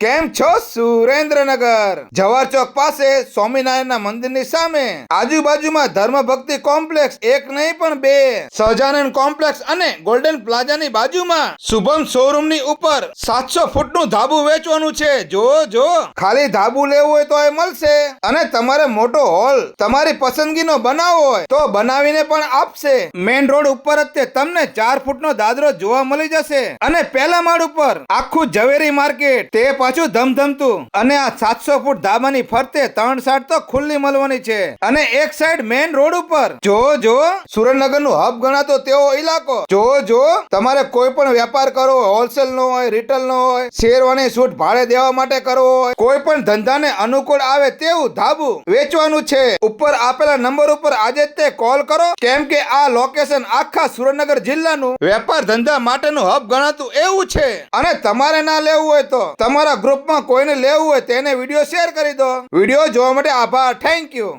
કેમ છો સુરેન્દ્રનગર? જવાહર ચોક પાસે સ્વામિનારાયણના મંદિરની સામે. આજુબાજુમાં ધર્મ ભક્તિ કોમ્પ્લેક્સ, એક નહીં પણ બે. સહજાનંદ કોમ્પ્લેક્સ અને ગોલ્ડન પ્લાઝાની બાજુમાં. શુભમ શોરૂમની ઉપર સાતસો ફૂટનું ધાબુ વેચવાનું છે. જો જો. ખાલી ધાબુ લેવું હોય તો એ મળશે. અને તમારે મોટો હોલ, તમારી પસંદગીનો બનાવવો હોય તો બનાવીને પણ આપશે. મેઇન રોડ ઉપર જ તમને ચાર ફૂટનો દાદરો જોવા મળી જશે. અને પહેલા માળ ઉપર આખું ઝવેરી માર્કેટ, તે પાછું ધમધમતું. અને આ સાતસો ફૂટ ધાબાની ફરતે ત્રણ સાઈડ તો ખુલ્લી મળવાની છે. અને એક સાઈડ મેઇન રોડ ઉપર. જો જો સુરેન્દ્રનગરનું હબ ગણાતો તેવો ઇલાકો જો જો, તમારે કોઈ પણ વેપાર કરવો હોલસેલ નો હોય રિટેલ નો હોય, શેરવાની સૂટ ભાડે દેવા માટે કરવો હોય, કોઈ પણ ધંધાને અનુકૂળ આવે તેવું ધાબુ વેચવાનું છે. ઉપર આપેલા નંબર ઉપર આજે તે કોલ કરો. કેમ કે આ લોકેશન આખા સુરેન્દ્રનગર જિલ્લાનું વેપાર ધંધા માટેનું હબ ગણાતું એવું છે. અને તમારે ના લેવું હોય તો તમારા ગ્રુપમાં કોઈને લેવું હોય તેને વીડિયો શેર કરી દો. વીડિયો જોવા માટે આભાર. Thank you